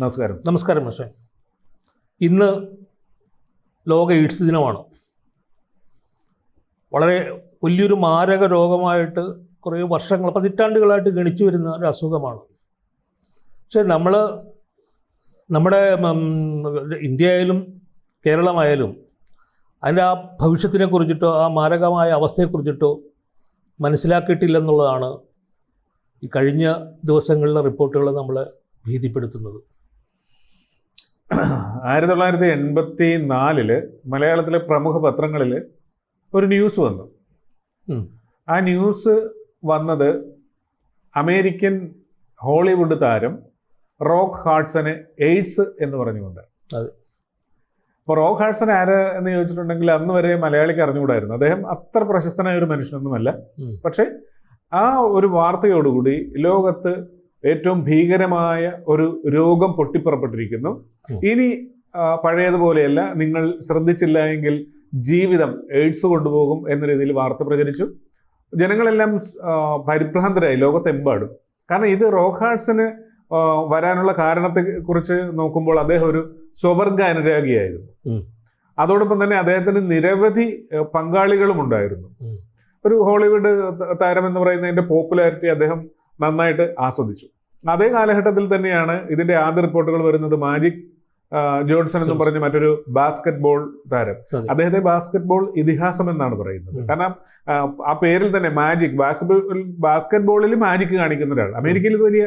നമസ്കാരം. നമസ്കാരം പക്ഷേ ഇന്ന് ലോക എയ്ഡ്സ് ദിനമാണ്. വളരെ വലിയൊരു മാരക രോഗമായിട്ട് കുറേ വർഷങ്ങൾ പതിറ്റാണ്ടുകളായിട്ട് ഗണിച്ചു വരുന്ന ഒരു അസുഖമാണ്. പക്ഷേ നമ്മൾ നമ്മുടെ ഇന്ത്യ ഇന്ത്യയായാലും കേരളമായാലും അതിന്റെ ആ ഭവിഷ്യത്തിനെ കുറിച്ചിട്ടോ ആ മാരകമായ അവസ്ഥയെക്കുറിച്ചിട്ടോ മനസ്സിലാക്കിയിട്ടില്ലെന്നുള്ളതാണ് ഈ കഴിഞ്ഞ ദിവസങ്ങളിലെ റിപ്പോർട്ടുകൾ നമ്മളെ ഭീതിപ്പെടുത്തുന്നത്. ആയിരത്തി തൊള്ളായിരത്തി എൺപത്തി നാലിൽ മലയാളത്തിലെ പ്രമുഖ പത്രങ്ങളിൽ ഒരു ന്യൂസ് വന്നു. ആ ന്യൂസ് വന്നത് അമേരിക്കൻ ഹോളിവുഡ് താരം റോക്ക് ഹാർട്സന് എയ്ഡ്സ് എന്ന് പറഞ്ഞുകൊണ്ട്. അതെ. അപ്പോൾ റോക്ക് ഹാർട്സൺ ആര് എന്ന് ചോദിച്ചിട്ടുണ്ടെങ്കിൽ അന്ന് വരെ മലയാളിക്ക് അറിഞ്ഞുകൂടായിരുന്നു. അദ്ദേഹം അത്ര പ്രശസ്തനായ ഒരു മനുഷ്യനൊന്നുമല്ല. പക്ഷേ ആ ഒരു വാർത്തയോടുകൂടി ലോകത്ത് ഏറ്റവും ഭീകരമായ ഒരു രോഗം പൊട്ടിപ്പുറപ്പെട്ടിരിക്കുന്നു. ഇനി പഴയതുപോലെയല്ല നിങ്ങൾ ശ്രദ്ധിച്ചില്ല എങ്കിൽ ജീവിതം എയ്ഡ്സ് കൊണ്ടുപോകും എന്ന രീതിയിൽ വാർത്ത പ്രചരിച്ചു. ജനങ്ങളെല്ലാം പരിഭ്രാന്തരായി ലോകത്തെമ്പാടും. കാരണം ഇത് റോഹാർട്സിന് വരാനുള്ള കാരണത്തെ കുറിച്ച് നോക്കുമ്പോൾ അദ്ദേഹം ഒരു സ്വവർഗ അനുരാഗിയായിരുന്നു. അതോടൊപ്പം തന്നെ അദ്ദേഹത്തിന് നിരവധി പങ്കാളികളും ഉണ്ടായിരുന്നു ഒരു ഹോളിവുഡ് താരം എന്ന് പറയുന്നതിന്റെ പോപ്പുലാരിറ്റി അദ്ദേഹം നന്നായിട്ട് ആസ്വദിച്ചു. അതേ കാലഘട്ടത്തിൽ തന്നെയാണ് ഇതിന്റെ ആദ്യ റിപ്പോർട്ടുകൾ വരുന്നത് മാജിക് ജോൺസൺ എന്ന് പറഞ്ഞ മറ്റൊരു ബാസ്കറ്റ് ബോൾ താരം അദ്ദേഹത്തെ ബാസ്കറ്റ് ബോൾ ഇതിഹാസം എന്നാണ് പറയുന്നത്. കാരണം ആ, പേരിൽ തന്നെ മാജിക് ബാസ്കറ്റ് ബാസ്കറ്റ് ബോളിൽ മാജിക് കാണിക്കുന്ന ഒരാൾ അമേരിക്കയിൽ ഇത് വലിയ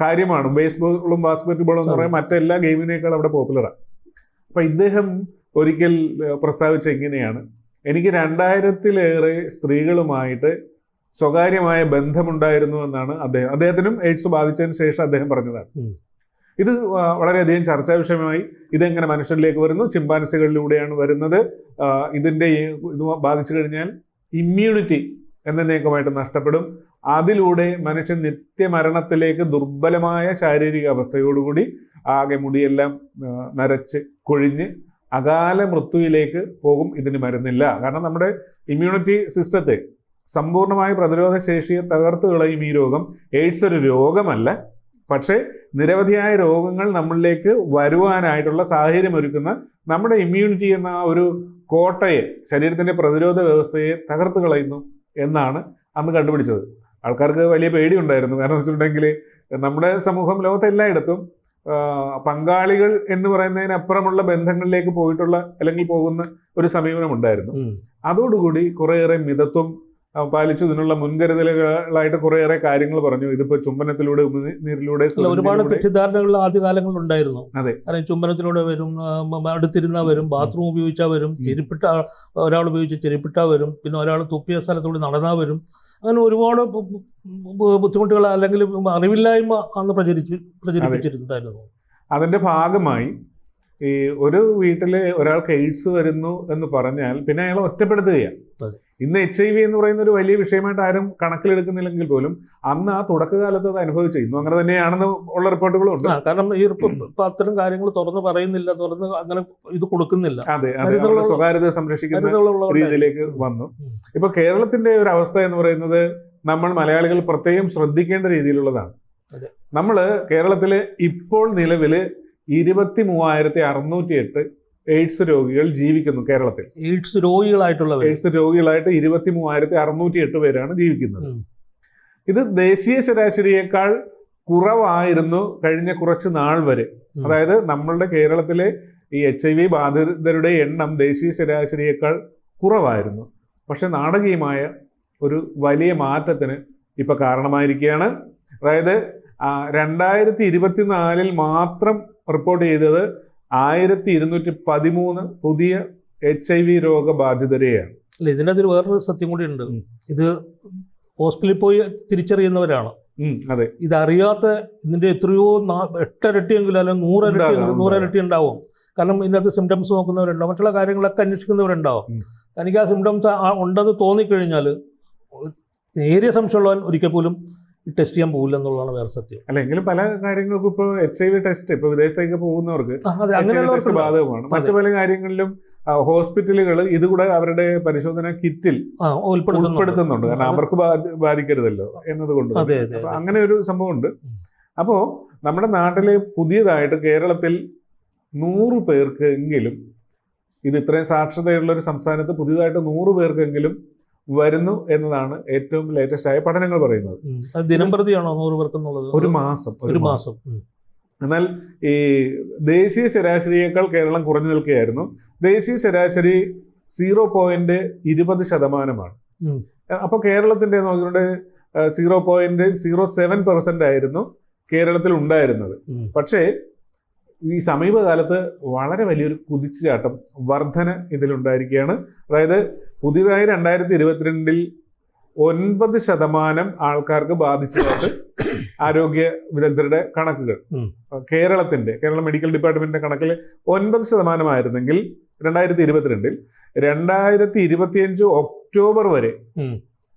കാര്യമാണ്. ബേസ്ബോളും ബാസ്കറ്റ് ബോളും എന്ന് അതെ. മറ്റെല്ലാ ഗെയിമിനേക്കാൾ അവിടെ പോപ്പുലറാണ് അപ്പൊ ഇദ്ദേഹം ഒരിക്കൽ പ്രസ്താവിച്ച ഇങ്ങനെയാണ്. എനിക്ക് രണ്ടായിരത്തിലേറെ സ്ത്രീകളുമായിട്ട് സ്വകാര്യമായ ബന്ധമുണ്ടായിരുന്നു എന്നാണ് അദ്ദേഹം അദ്ദേഹത്തിനും എയ്ഡ്സ് ബാധിച്ചതിന് ശേഷം അദ്ദേഹം പറഞ്ഞതാണ്. ഇത് വളരെയധികം ചർച്ചാ വിഷയമായി. ഇതെങ്ങനെ മനുഷ്യരിലേക്ക് വരുന്നു? ചിമ്പാൻസികളിലൂടെയാണ് വരുന്നത്. ഇതിന്റെ ഇതിന്റെ ഇത് ബാധിച്ചു കഴിഞ്ഞാൽ ഇമ്മ്യൂണിറ്റി എന്നേക്കുമായിട്ട് നഷ്ടപ്പെടും. അതിലൂടെ മനുഷ്യൻ നിത്യമരണത്തിലേക്ക് ദുർബലമായ ശാരീരിക അവസ്ഥയോടുകൂടി ആകെ മുടിയെല്ലാം നരച്ച് കൊഴിഞ്ഞ് അകാല മൃത്യുവിലേക്ക് പോകും. ഇതിന് മരുന്നില്ല. കാരണം നമ്മുടെ ഇമ്മ്യൂണിറ്റി സിസ്റ്റത്തെ സമ്പൂർണമായ പ്രതിരോധ ശേഷിയെ തകർത്ത് കളയും ഈ രോഗം. എയ്ഡ്സ് ഒരു രോഗമല്ല. പക്ഷേ നിരവധിയായ രോഗങ്ങൾ നമ്മളിലേക്ക് വരുവാനായിട്ടുള്ള സാഹചര്യം ഒരുക്കുന്ന നമ്മുടെ ഇമ്മ്യൂണിറ്റി എന്ന ആ ഒരു കോട്ടയെ ശരീരത്തിന്റെ പ്രതിരോധ വ്യവസ്ഥയെ തകർത്ത് കളയുന്നു എന്നാണ് അന്ന് കണ്ടുപിടിച്ചത്. ആൾക്കാർക്ക് വലിയ പേടിയുണ്ടായിരുന്നു. കാരണം വെച്ചിട്ടുണ്ടെങ്കിൽ നമ്മുടെ സമൂഹം ലോകത്തെ എല്ലായിടത്തും പങ്കാളികൾ എന്ന് പറയുന്നതിനപ്പുറമുള്ള ബന്ധങ്ങളിലേക്ക് പോയിട്ടുള്ള അല്ലെങ്കിൽ പോകുന്ന ഒരു സമീപനം ഉണ്ടായിരുന്നു. അതോടുകൂടി കുറേയേറെ മിതത്വം പാലിച്ചു. ഇതിനുള്ള മുൻകരുതലുകളായിട്ട് കുറേയേറെ കാര്യങ്ങൾ പറഞ്ഞു. ഇതിപ്പോ ചുംബനത്തിലൂടെ ഉമിനീരിലൂടെ ഒരുപാട് തെറ്റിദ്ധാരണകൾ ആദ്യ കാലങ്ങളിൽ ഉണ്ടായിരുന്നു. അതെ. കാരണം ചുംബനത്തിലൂടെ വരും അടുത്തിരുന്ന വരും ബാത്റൂം ഉപയോഗിച്ചാൽ വരും ചെരിപ്പിട്ട ഒരാൾ ഉപയോഗിച്ച് ചെരിപ്പിട്ടാ വരും പിന്നെ ഒരാൾ തുപ്പിയ സ്ഥലത്തൂടെ നടന്നാ വരും. അങ്ങനെ ഒരുപാട് ബുദ്ധിമുട്ടുകൾ അല്ലെങ്കിൽ അറിവില്ലായ്മ അന്ന് പ്രചരിച്ച് പ്രചരിപ്പിച്ചിട്ടുണ്ടായിരുന്നു. അതിന്റെ ഭാഗമായി ഈ ഒരു വീട്ടിൽ ഒരാൾക്ക് എയ്ഡ്സ് വരുന്നു എന്ന് പറഞ്ഞാൽ പിന്നെ അയാളെ ഒറ്റപ്പെടുത്തുകയാണ്. ഇന്ന് എച്ച് ഐ വി എന്ന് പറയുന്ന ഒരു വലിയ വിഷയമായിട്ട് ആരും കണക്കിലെടുക്കുന്നില്ലെങ്കിൽ പോലും അന്ന് ആ തുടക്കകാലത്ത് അത് അനുഭവിച്ചു. ഇന്നും അങ്ങനെ തന്നെയാണെന്ന് ഉള്ള റിപ്പോർട്ടുകളും ഉണ്ട് കാരണം ഈ അത്തരം കാര്യങ്ങൾ തുറന്ന് പറയുന്നില്ല തുറന്ന് അങ്ങനെ ഇത് കൊടുക്കുന്നില്ല. അതെ അതെ. സ്വകാര്യത സംരക്ഷിക്കുന്ന രീതിയിലേക്ക് വന്നു. ഇപ്പൊ കേരളത്തിന്റെ ഒരു അവസ്ഥ എന്ന് പറയുന്നത് നമ്മൾ മലയാളികൾ പ്രത്യേകം ശ്രദ്ധിക്കേണ്ട രീതിയിലുള്ളതാണ്. നമ്മൾ നമ്മൾ കേരളത്തിൽ ഇപ്പോൾ നിലവിൽ ഇരുപത്തി മൂവായിരത്തി അറുന്നൂറ്റി എട്ട് എയ്ഡ്സ് രോഗികൾ ജീവിക്കുന്നു കേരളത്തിൽ. എയ്ഡ്സ് രോഗികളായിട്ടുള്ള എയ്ഡ്സ് രോഗികളായിട്ട് ഇരുപത്തി മൂവായിരത്തി അറുന്നൂറ്റി എട്ട് പേരാണ് ജീവിക്കുന്നത്. ഇത് ദേശീയ ശരാശരിയേക്കാൾ കുറവായിരുന്നു കഴിഞ്ഞ കുറച്ച് നാൾ വരെ. അതായത് നമ്മളുടെ കേരളത്തിലെ ഈ എച്ച് ഐ വി ബാധിതരുടെ എണ്ണം ദേശീയ ശരാശരിയേക്കാൾ കുറവായിരുന്നു. പക്ഷെ നാടകീയമായ ഒരു വലിയ മാറ്റത്തിന് ഇപ്പൊ കാരണമായിരിക്കുകയാണ്. അതായത് രണ്ടായിരത്തി ഇരുപത്തിനാലിൽ മാത്രം റിപ്പോർട്ട് ചെയ്തത് ആയിരത്തി ഇരുന്നൂറ്റി പതിമൂന്ന് പുതിയ എച്ച് ഐ വി രോഗബാധിതരെയാണ്. അല്ല ഇതിനകത്ത് വേറൊരു സത്യം കൂടി ഉണ്ട് ഇത് ഹോസ്പിറ്റലിൽ പോയി തിരിച്ചറിയുന്നവരാണ്. അതെ അതെ. ഇതറിയാത്ത ഇതിന്റെ എത്രയോ എട്ടരട്ടിയെങ്കിലും അല്ലെങ്കിൽ നൂറരട്ടി നൂറരട്ടി ഉണ്ടാവും. കാരണം ഇതിനകത്ത് സിംറ്റംസ് നോക്കുന്നവരുണ്ടാവും. മറ്റുള്ള കാര്യങ്ങളൊക്കെ അന്വേഷിക്കുന്നവരുണ്ടാവും. തനിക്ക് ആ സിംറ്റംസ് ഉണ്ടെന്ന് തോന്നിക്കഴിഞ്ഞാൽ നേരിയ സംശയമുള്ളവൻ ഒരിക്കൽ പോലും ടെസ്റ്റ് ചെയ്യാൻ പോകില്ല എന്നുള്ളതാണ് വേറെ സത്യം. അല്ലെങ്കിലും പല കാര്യങ്ങൾക്കും ഇപ്പോൾ എച്ച് ഐ വി ടെസ്റ്റ് ഇപ്പൊ വിദേശത്തേക്ക് പോകുന്നവർക്ക് ടെസ്റ്റ് ബാധകമാണ്. മറ്റു പല കാര്യങ്ങളിലും ഹോസ്പിറ്റലുകൾ ഇതുകൂടെ അവരുടെ പരിശോധന കിറ്റിൽ ഉൾപ്പെടുത്തുന്നുണ്ട്. കാരണം അവർക്ക് ബാധിക്കരുതല്ലോ എന്നതുകൊണ്ട് അങ്ങനെ ഒരു സംഭവം ഉണ്ട് അപ്പോൾ നമ്മുടെ നാട്ടിലെ പുതിയതായിട്ട് കേരളത്തിൽ നൂറ് പേർക്കെങ്കിലും ഇത് ഇത്രയും സാക്ഷരതയുള്ള ഒരു സംസ്ഥാനത്ത് പുതിയതായിട്ട് നൂറ് പേർക്കെങ്കിലും വരുന്നു എന്നതാണ് ഏറ്റവും ലേറ്റസ്റ്റ് ആയ പഠനങ്ങൾ പറയുന്നത്. ദിനംപ്രതിയാണോ അത് ദിനം പ്രതിയാണോ നൂറ് പേർക്ക് എന്നുള്ളത് ഒരു മാസം ഒരു മാസം. എന്നാൽ ഈ ദേശീയ ശരാശരിയേക്കാൾ കേരളം കുറഞ്ഞു നിൽക്കുകയായിരുന്നു. ദേശീയ ശരാശരി സീറോ പോയിന്റ് ഇരുപത് ശതമാനമാണ്. അപ്പൊ അപ്പോൾ കേരളത്തിന്റെ നോക്കിക്കൊണ്ട് zero point zero seven percent ആയിരുന്നു കേരളത്തിൽ ഉണ്ടായിരുന്നത്. പക്ഷേ ഈ സമീപകാലത്ത് വളരെ വലിയൊരു കുതിച്ചുചാട്ടം വർധന ഇതിലുണ്ടായിരിക്കുകയാണ്. അതായത് പുതിയതായി രണ്ടായിരത്തി ഇരുപത്തിരണ്ടിൽ ഒൻപത് ശതമാനം ആൾക്കാർക്ക് ബാധിച്ചതായിട്ട് ആരോഗ്യ വിദഗ്ധരുടെ കണക്കുകൾ. കേരളത്തിന്റെ കേരള മെഡിക്കൽ ഡിപ്പാർട്ട്മെന്റിന്റെ കണക്കിൽ ഒൻപത് ശതമാനമായിരുന്നെങ്കിൽ രണ്ടായിരത്തി ഇരുപത്തിരണ്ടിൽ രണ്ടായിരത്തി ഇരുപത്തിയഞ്ച് ഒക്ടോബർ വരെ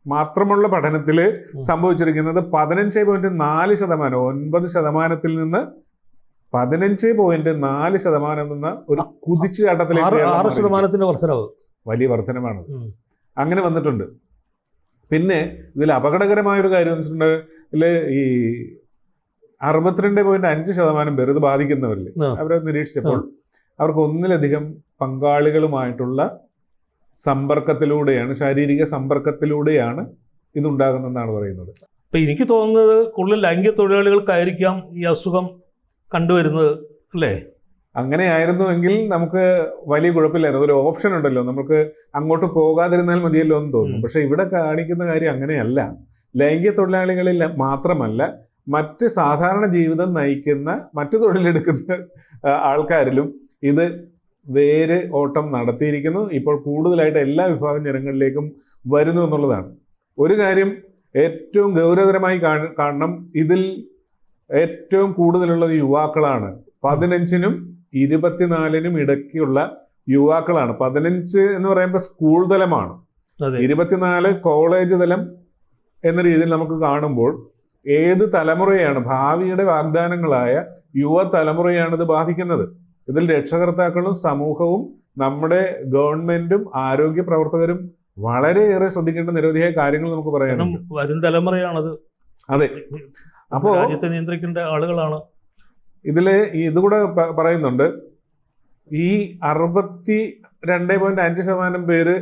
മാത്രമുള്ള പഠനത്തിൽ സംഭവിച്ചിരിക്കുന്നത് പതിനഞ്ച് പോയിന്റ് നാല് ശതമാനം ഒൻപത് ശതമാനത്തിൽ നിന്ന് പതിനഞ്ച് പോയിന്റ് നാല് ശതമാനം എന്ന ഒരു കുതിച്ചു ചാട്ടത്തിലേക്ക് ആറ്. ശതമാനത്തിന്റെ വർധനവ് വലിയ വർധനമാണ്. അങ്ങനെ വന്നിട്ടുണ്ട്. പിന്നെ ഇതിൽ അപകടകരമായ ഒരു കാര്യം എന്ന് വെച്ചിട്ടുണ്ടെങ്കിൽ ഈ അറുപത്തിരണ്ട് പോയിന്റ് അഞ്ച് ശതമാനം പേർ ഇത് ബാധിക്കുന്നവരിൽ അവരെ നിരീക്ഷിച്ചപ്പോൾ അവർക്ക് ഒന്നിലധികം പങ്കാളികളുമായിട്ടുള്ള സമ്പർക്കത്തിലൂടെയാണ് ശാരീരിക സമ്പർക്കത്തിലൂടെയാണ് ഇതുണ്ടാകുന്നതെന്നാണ് പറയുന്നത്. അപ്പൊ എനിക്ക് തോന്നുന്നത് കൂടുതൽ ലൈംഗിക തൊഴിലാളികൾക്കായിരിക്കാം ഈ അസുഖം കണ്ടുവരുന്നത് അല്ലേ? അങ്ങനെയായിരുന്നുവെങ്കിൽ നമുക്ക് വലിയ കുഴപ്പമില്ലായിരുന്നു. ഒരു ഓപ്ഷൻ ഉണ്ടല്ലോ. നമുക്ക് അങ്ങോട്ട് പോകാതിരുന്നാൽ മതിയല്ലോ എന്ന് തോന്നും. പക്ഷേ ഇവിടെ കാണിക്കുന്ന കാര്യം അങ്ങനെയല്ല. ലൈംഗിക തൊഴിലാളികളിൽ മാത്രമല്ല മറ്റ് സാധാരണ ജീവിതം നയിക്കുന്ന മറ്റു തൊഴിലെടുക്കുന്ന ആൾക്കാരിലും ഇത് വേര് ഓട്ടം നടത്തിയിരിക്കുന്നു. ഇപ്പോൾ കൂടുതലായിട്ട് എല്ലാ വിഭാഗം ജനങ്ങളിലേക്കും വരുന്നു എന്നുള്ളതാണ്. ഒരു കാര്യം ഏറ്റവും ഗൗരവതരമായി കാണണം. ഇതിൽ ഏറ്റവും കൂടുതലുള്ളത് യുവാക്കളാണ്. പതിനഞ്ചിനും ഇരുപത്തിനാലിനും ഇടയ്ക്കുള്ള യുവാക്കളാണ്. പതിനഞ്ച് എന്ന് പറയുമ്പോൾ സ്കൂൾ തലമാണ്. ഇരുപത്തിനാല് കോളേജ് തലം എന്ന രീതിയിൽ നമുക്ക് കാണുമ്പോൾ ഏത് തലമുറയാണ് ഭാവിയുടെ വാഗ്ദാനങ്ങളായ യുവതലമുറയാണ് ഇത് ബാധിക്കുന്നത്. ഇതിൽ രക്ഷകർത്താക്കളും സമൂഹവും നമ്മുടെ ഗവൺമെന്റും ആരോഗ്യ പ്രവർത്തകരും വളരെയേറെ ശ്രദ്ധിക്കേണ്ട നിരവധിയായ കാര്യങ്ങൾ നമുക്ക് പറയാനുണ്ട്. വരും തലമുറയാണത്. അതെ. അപ്പോ രാജ്യത്തെ നിയന്ത്രിക്കേണ്ട ആളുകളാണ്. ഇതിൽ ഈ ഇതുകൂടെ പറയുന്നുണ്ട്. ഈ അറുപത്തി രണ്ട് പോയിന്റ് അഞ്ച് ശതമാനം പേര്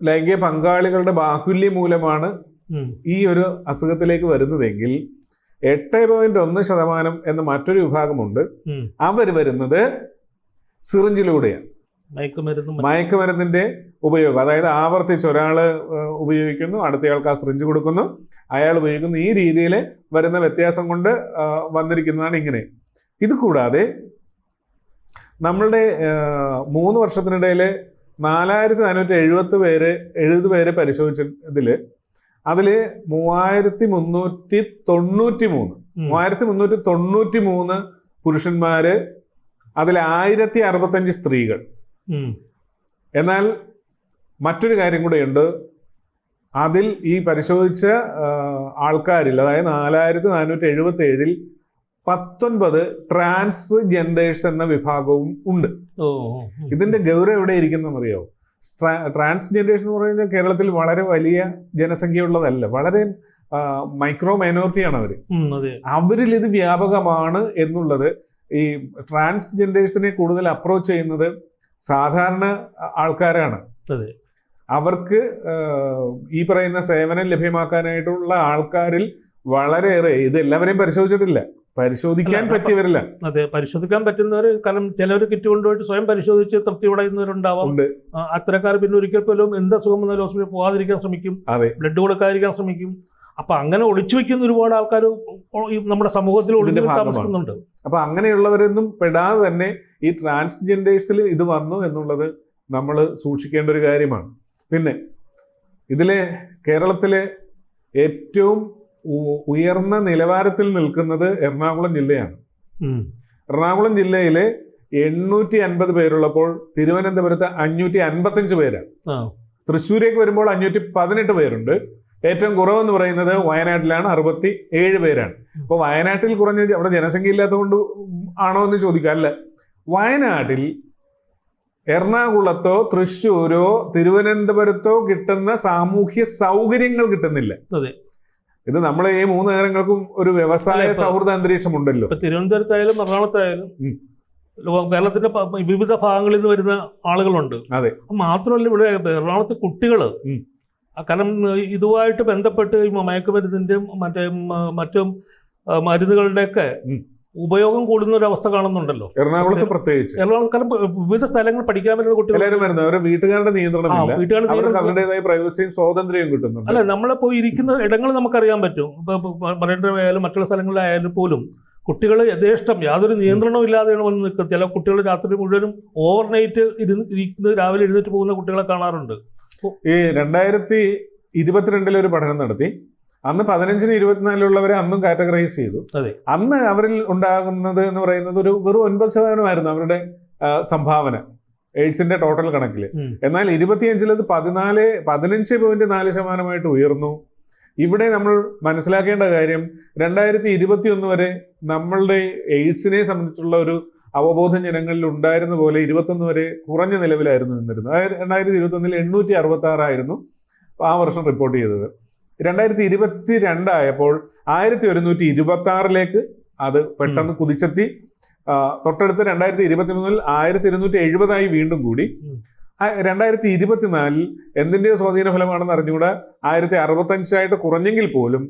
ലൈംഗിക പങ്കാളികളുടെ ബാഹുല്യം മൂലമാണ് ഈ ഒരു അസുഖത്തിലേക്ക് വരുന്നതെങ്കിൽ എട്ട് പോയിന്റ് ഒന്ന് ശതമാനം എന്ന മറ്റൊരു വിഭാഗമുണ്ട്. അവർ വരുന്നത് സിറിഞ്ചിലൂടെയാണ്. മയക്കുമരുന്നിന്റെ ഉപയോഗം അതായത് ആവർത്തിച്ച് ഒരാൾ ഉപയോഗിക്കുന്നു അടുത്തയാൾക്ക് ആ സ്രിഞ്ച് കൊടുക്കുന്നു അയാൾ ഉപയോഗിക്കുന്നു ഈ രീതിയിൽ വരുന്ന വ്യത്യാസം കൊണ്ട് വന്നിരിക്കുന്നതാണ് ഇങ്ങനെ ഇത് കൂടാതെ നമ്മളുടെ മൂന്ന് വർഷത്തിനിടയിൽ നാലായിരത്തി നാനൂറ്റി എഴുപത്തി പേര് എഴുപത് പേരെ പരിശോധിച്ചതിൽ അതിൽ മൂവായിരത്തി മുന്നൂറ്റി തൊണ്ണൂറ്റി മൂന്ന്. മൂവായിരത്തി മുന്നൂറ്റി തൊണ്ണൂറ്റി മൂന്ന് പുരുഷന്മാര് അതിൽ ആയിരത്തി അറുപത്തഞ്ച് സ്ത്രീകൾ. എന്നാൽ മറ്റൊരു കാര്യം കൂടെയുണ്ട് അതിൽ ഈ പരിശോധിച്ച ആൾക്കാരിൽ അതായത് നാലായിരത്തി നാനൂറ്റി എഴുപത്തി ഏഴിൽ പത്തൊൻപത് ട്രാൻസ് ജെൻഡേഴ്സ് എന്ന വിഭാഗവും ഉണ്ട്. ഇതിന്റെ ഗൗരവം എവിടെ ഇരിക്കുന്നറിയോ ട്രാൻസ്ജെൻഡേഴ്സ് എന്ന് പറയുന്നത് കേരളത്തിൽ വളരെ വലിയ ജനസംഖ്യയുള്ളതല്ല. വളരെ മൈക്രോ മൈനോറിറ്റിയാണ് അവർ അവരിൽ ഇത് വ്യാപകമാണ് എന്നുള്ളത് ഈ ട്രാൻസ് ജെൻഡേഴ്സിനെ കൂടുതൽ അപ്രോച്ച് ചെയ്യുന്നത് സാധാരണ ആൾക്കാരാണ്. അതെ. അവർക്ക് ഈ പറയുന്ന സേവനം ലഭ്യമാക്കാനായിട്ടുള്ള ആൾക്കാരിൽ വളരെയേറെ ഇത് എല്ലാവരെയും പരിശോധിച്ചിട്ടില്ല. പരിശോധിക്കാൻ പറ്റിയവരില്ല. അതെ പരിശോധിക്കാൻ പറ്റുന്നവർ കാരണം ചിലവർ കിറ്റ് കൊണ്ടുപോയിട്ട് സ്വയം പരിശോധിച്ച് തൃപ്തി ഉടയുന്നവരുണ്ടാവാം. അത്തരക്കാർ പിന്നെ ഒരിക്കൽ പോലും എന്ത് അസുഖം വന്നാലും ഹോസ്പിറ്റലിൽ പോകാതിരിക്കാൻ ശ്രമിക്കും. ബ്ലഡ് കൊടുക്കാതിരിക്കാൻ ശ്രമിക്കും. അപ്പൊ അങ്ങനെ ഒളിച്ചു വെക്കുന്ന ഒരുപാട് ആൾക്കാർ നമ്മുടെ സമൂഹത്തിൽ ഭാഗമാണ്. താമസിക്കുന്നുണ്ട്. അപ്പൊ അങ്ങനെയുള്ളവരൊന്നും പെടാതെ തന്നെ ഈ ട്രാൻസ്ജെൻഡേഴ്സിൽ ഇത് വന്നു എന്നുള്ളത് നമ്മൾ സൂക്ഷിക്കേണ്ട ഒരു കാര്യമാണ്. പിന്നെ ഇതിലെ കേരളത്തിലെ ഏറ്റവും ഉയർന്ന നിലവാരത്തിൽ നിൽക്കുന്നത് എറണാകുളം ജില്ലയാണ്. എറണാകുളം ജില്ലയിലെ എണ്ണൂറ്റി അൻപത് പേരുള്ളപ്പോൾ തിരുവനന്തപുരത്ത് അഞ്ഞൂറ്റി അൻപത്തഞ്ച് പേരാണ് തൃശ്ശൂരേക്ക് വരുമ്പോൾ അഞ്ഞൂറ്റി പതിനെട്ട് പേരുണ്ട്. ഏറ്റവും കുറവെന്ന് പറയുന്നത് വയനാട്ടിലാണ് അറുപത്തി ഏഴ് പേരാണ് അപ്പോൾ വയനാട്ടിൽ കുറഞ്ഞ അവിടെ ജനസംഖ്യ ഇല്ലാത്തതുകൊണ്ട് ആണോ എന്ന് ചോദിക്കാം. അല്ല വയനാട്ടിൽ എറണാകുളത്തോ തൃശ്ശൂരോ തിരുവനന്തപുരത്തോ കിട്ടുന്ന സാമൂഹ്യ സൗകര്യങ്ങൾ കിട്ടുന്നില്ല. ഇത് നമ്മൾ ഈ മൂന്ന് നഗരങ്ങൾക്കും ഒരു വ്യവസായ സൗഹൃദ അന്തരീക്ഷം ഉണ്ടല്ലോ. തിരുവനന്തപുരത്തായാലും എറണാകുളത്തായാലും കേരളത്തിന്റെ വിവിധ ഭാഗങ്ങളിൽ നിന്ന് വരുന്ന ആളുകളുണ്ട്. അതെ. മാത്രമല്ല ഇവിടെ എറണാകുളത്തെ കുട്ടികൾ. കാരണം ഇതുമായിട്ട് ബന്ധപ്പെട്ട് ഈ മയക്കുമരുന്നിന്റെയും മറ്റേ മറ്റും മരുന്നുകളുടെയൊക്കെ ഉപയോഗം കൂടുന്ന ഒരു അവസ്ഥ കാണുന്നുണ്ടല്ലോ. എറണാകുളത്ത് പ്രത്യേകിച്ച്. എറണാകുളം വിവിധ സ്ഥലങ്ങൾ പഠിക്കാൻ വരുന്ന കുട്ടികൾ അവരുടെ വീട്ടുകാരുടെ നിയന്ത്രണം അവരുടേതായ പ്രൈവസിയും സ്വാതന്ത്ര്യവും കിട്ടുന്നുണ്ട്. അല്ല നമ്മളെ പോയി ഇരിക്കുന്ന ഇടങ്ങൾ നമുക്കറിയാൻ പറ്റും. ഇപ്പൊ മറൈൻഡ്രൈവ് മറ്റുള്ള സ്ഥലങ്ങളിലായാലും പോലും കുട്ടികൾ യഥേഷ്ടം യാതൊരു നിയന്ത്രണവും ഇല്ലാതെയാണ് വന്ന് നിൽക്കുന്നത്. ചില കുട്ടികൾ രാത്രി മുഴുവനും ഓവർനൈറ്റ് ഇരുന്ന് ഇരിക്കുന്നത് രാവിലെ എഴുന്നേറ്റ് പോകുന്ന കുട്ടികളെ കാണാറുണ്ട്. ഈ രണ്ടായിരത്തി ഇരുപത്തിരണ്ടിൽ ഒരു പഠനം നടത്തി. അന്ന് പതിനഞ്ചിന് ഇരുപത്തിനാലിലുള്ളവരെ അന്നും കാറ്റഗറൈസ് ചെയ്തു. അന്ന് അവരിൽ ഉണ്ടാകുന്നത് എന്ന് പറയുന്നത് ഒരു വെറും ഒൻപത് ശതമാനമായിരുന്നു അവരുടെ സംഭാവന. എയ്ഡ്സിന്റെ ടോട്ടൽ കണക്കിൽ. എന്നാൽ ഇരുപത്തിയഞ്ചിൽ അത് പതിനാല് പതിനഞ്ച് പോയിന്റ് നാല് ശതമാനമായിട്ട് ഉയർന്നു. ഇവിടെ നമ്മൾ മനസ്സിലാക്കേണ്ട കാര്യം രണ്ടായിരത്തി ഇരുപത്തി ഒന്ന് വരെ നമ്മളുടെ എയ്ഡ്സിനെ സംബന്ധിച്ചുള്ള ഒരു അവബോധം ജനങ്ങളിൽ ഉണ്ടായിരുന്ന പോലെ ഇരുപത്തൊന്ന് വരെ കുറഞ്ഞ നിലവിലായിരുന്നു നിന്നിരുന്നത്. അതായത് രണ്ടായിരത്തി ഇരുപത്തൊന്നിൽ എണ്ണൂറ്റി അറുപത്തി ആറായിരുന്നു ആ വർഷം റിപ്പോർട്ട് ചെയ്തത്. രണ്ടായിരത്തി ഇരുപത്തി രണ്ടായപ്പോൾ ആയിരത്തി ഒരുന്നൂറ്റി ഇരുപത്തി ആറിലേക്ക് അത് പെട്ടെന്ന് കുതിച്ചെത്തി. തൊട്ടടുത്ത് രണ്ടായിരത്തി ഇരുപത്തി മൂന്നിൽ ആയിരത്തി ഇരുന്നൂറ്റി എഴുപതായി വീണ്ടും കൂടി. രണ്ടായിരത്തി ഇരുപത്തിനാലിൽ എന്തിന്റെ സ്വാധീന ഫലമാണെന്ന് അറിഞ്ഞുകൂടാ? ആയിരത്തി അറുപത്തഞ്ചായിട്ട് കുറഞ്ഞെങ്കിൽ പോലും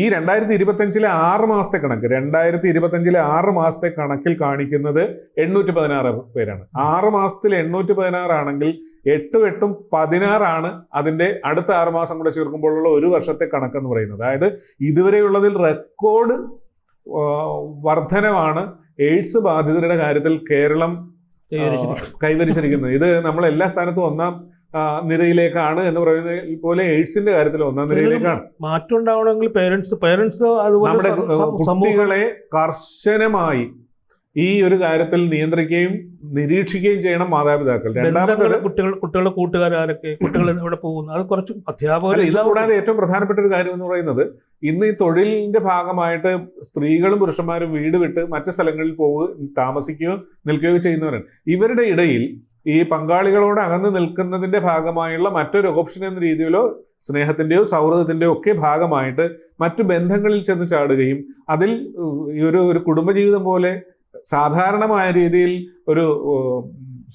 ഈ രണ്ടായിരത്തി ഇരുപത്തഞ്ചിലെ ആറ് മാസത്തെ കണക്ക് രണ്ടായിരത്തി ഇരുപത്തഞ്ചിലെ ആറ് മാസത്തെ കണക്കിൽ കാണിക്കുന്നത് എണ്ണൂറ്റി പതിനാറ് പേരാണ്. ആറ് മാസത്തിൽ എണ്ണൂറ്റി പതിനാറാണെങ്കിൽ എട്ടും എട്ടും പതിനാറാണ് അതിന്റെ അടുത്ത ആറ് മാസം കൂടെ ചേർക്കുമ്പോഴുള്ള ഒരു വർഷത്തെ കണക്കെന്ന് പറയുന്നത്. അതായത് ഇതുവരെയുള്ളതിൽ റെക്കോർഡ് വർധനമാണ് എയ്ഡ്സ് ബാധിതരുടെ കാര്യത്തിൽ കേരളം കൈവരിച്ചിരിക്കുന്നത്. ഇത് നമ്മൾ എല്ലാ സ്ഥാനത്തും ഒന്നാം നിരയിലേക്കാണ് എന്ന് പറയുന്നത് പോലെ എയ്ഡ്സിന്റെ കാര്യത്തിൽ ഒന്നാം നിരയിലേക്കാണ്. മാറ്റം ഉണ്ടാവണമെങ്കിൽ പേരൻസ് പേരൻസ് നമ്മുടെ കുട്ടികളെ കർശനമായി ഈ ഒരു കാര്യത്തിൽ നിയന്ത്രിക്കുകയും നിരീക്ഷിക്കുകയും ചെയ്യണം മാതാപിതാക്കൾ. രണ്ടാമത്തെ കുട്ടികൾ കുട്ടികളുടെ കൂട്ടുകാരൊക്കെ കുട്ടികൾ ഇവിടെ പോകുന്നു. അത് കുറച്ച് അധ്യാപകർ ഇത് കൂടാതെ ഏറ്റവും പ്രധാനപ്പെട്ട ഒരു കാര്യം എന്ന് പറയുന്നത് ഇന്ന് ഈ തൊഴിലിന്റെ ഭാഗമായിട്ട് സ്ത്രീകളും പുരുഷന്മാരും വീട് വിട്ട് മറ്റു സ്ഥലങ്ങളിൽ പോവുക താമസിക്കുകയോ നിൽക്കുകയോ ചെയ്യുന്നവരാണ്. ഇവരുടെ ഇടയിൽ ഈ പങ്കാളികളോട് അകന്ന് നിൽക്കുന്നതിന്റെ ഭാഗമായുള്ള മറ്റൊരു ഓപ്ഷൻ എന്ന രീതിയിലോ സ്നേഹത്തിന്റെയോ സൗഹൃദത്തിന്റെയോ ഒക്കെ ഭാഗമായിട്ട് മറ്റു ബന്ധങ്ങളിൽ ചെന്ന് ചാടുകയും അതിൽ ഈ ഒരു ഒരു കുടുംബജീവിതം പോലെ സാധാരണമായ രീതിയിൽ ഒരു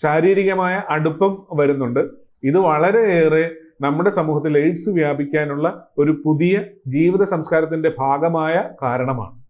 ശാരീരികമായ അടുപ്പം വരുന്നുണ്ട്. ഇത് വളരെയേറെ നമ്മുടെ സമൂഹത്തിൽ എയ്ഡ്സ് വ്യാപിക്കാനുള്ള ഒരു പുതിയ ജീവിത സംസ്കാരത്തിന്റെ ഭാഗമായ കാരണമാണ്.